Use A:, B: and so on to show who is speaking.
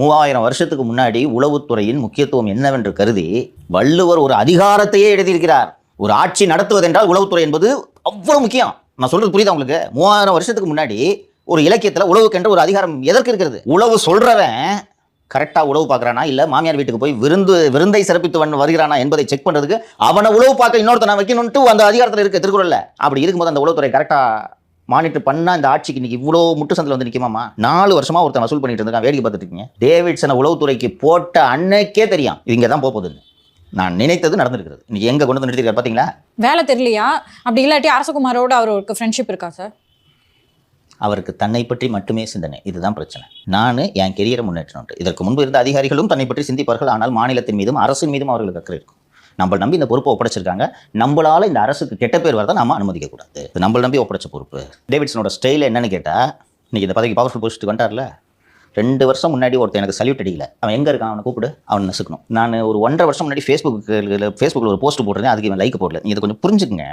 A: மூவாயிரம் வருஷத்துக்கு முன்னாடி உளவுத்துறையின் முக்கியத்துவம் என்னவென்று கருதி வள்ளுவர் ஒரு அதிகாரத்தையே எழுதியிருக்கிறார். ஒரு ஆட்சி நடத்துவதென்றால் உளவுத்துறை என்பது அவ்வளவு முக்கியம். நான் சொல்றது புரியுதா உங்களுக்கு? மூவாயிரம் வருஷத்துக்கு முன்னாடி ஒரு இலக்கியத்தில் உழவுக்கென்ற ஒரு அதிகாரம் எதற்கு இருக்கிறது? உழவு சொல்றவன் கரெக்டாக உழவு பார்க்குறானா? இல்லை மாமியார் வீட்டுக்கு போய் விருந்து விருந்தை சிறப்பித்து வந்து வருகிறானா என்பதை செக் பண்ணுறதுக்கு அவனை உழவு பார்க்க இன்னொருத்தனை வைக்கணும்ட்டு அந்த அதிகாரத்தில் இருக்க திருக்குறளில். அப்படி இருக்கும்போது அந்த உளவுத்துறை கரெக்டாக மானிட்டர் பண்ணா இந்த ஆட்சிக்கு இன்னைக்கு இவ்வளோ முட்டு சந்தில் வந்து நிற்குமாமா நாலு வருஷமா ஒருத்தன் வசூல் பண்ணிட்டு இருக்கான். வேடிக்கை பார்த்துட்டு இருக்கீங்க. டேவிட்சனை உளவுத்துறைக்கு போட்ட அன்னைக்கே தெரியும். இங்கே தான் போக போகுதுன்னு. நான் நினைத்தது நடந்திருக்கிறது. இன்னைக்கு எங்கே கொண்டு வந்து நிறுத்திருக்காரு பார்த்தீங்களா
B: வேலை தெரியலையா? அப்படி இல்லாட்டி அரசகுமாரோட அவருக்கு ஃப்ரெண்ட்ஷிப் இருக்கா சார்
A: அவருக்கு தன்னை பற்றி மட்டுமே சிந்தனை. இதுதான் பிரச்சனை. நான் என் கெரியரை முன்னேற்றணும் இதற்கு முன்பு இருந்த அதிகாரிகளும் தன்னை பற்றி சிந்திப்பார்கள். ஆனால் மாநிலத்தின் மீதும் அரசின் மீதும் அவர்களுக்கு அக்கறை இருக்கும். நம்மள நம்பி இந்த பொறுப்பை ஒப்படைச்சிருக்காங்க. நம்மளால இந்த அரசுக்கு கெட்ட பேர் வரதை நம்ம அனுமதிக்கக்கூடாது நம்மளை இது நம்பி ஒப்படைச்ச பொறுப்பு. டேவிட்ஸனோட ஸ்டைல் என்னன்னு கேட்டால் இன்னைக்கு இந்த பதவிக்கு பவர்ஃபுல் போஸ்ட்டு வந்துட்டார்ல? ரெண்டு வருஷம் முன்னாடி ஒருத்தன் எனக்கு சல்யூட் அடிக்கல. அவன் எங்கே இருக்கான்? அவனை கூப்பிடு. அவனை நசுக்கணும். நான் ஒரு ஒன்றரை வருஷம் முன்னாடி ஃபேஸ்புக்கில் ஃபேஸ்புக்கில் ஒரு போஸ்ட் போட்டிருந்தேன். அதுக்கு இவன் லைக் போடல. நீங்க இதை கொஞ்சம் புரிஞ்சுக்குங்க.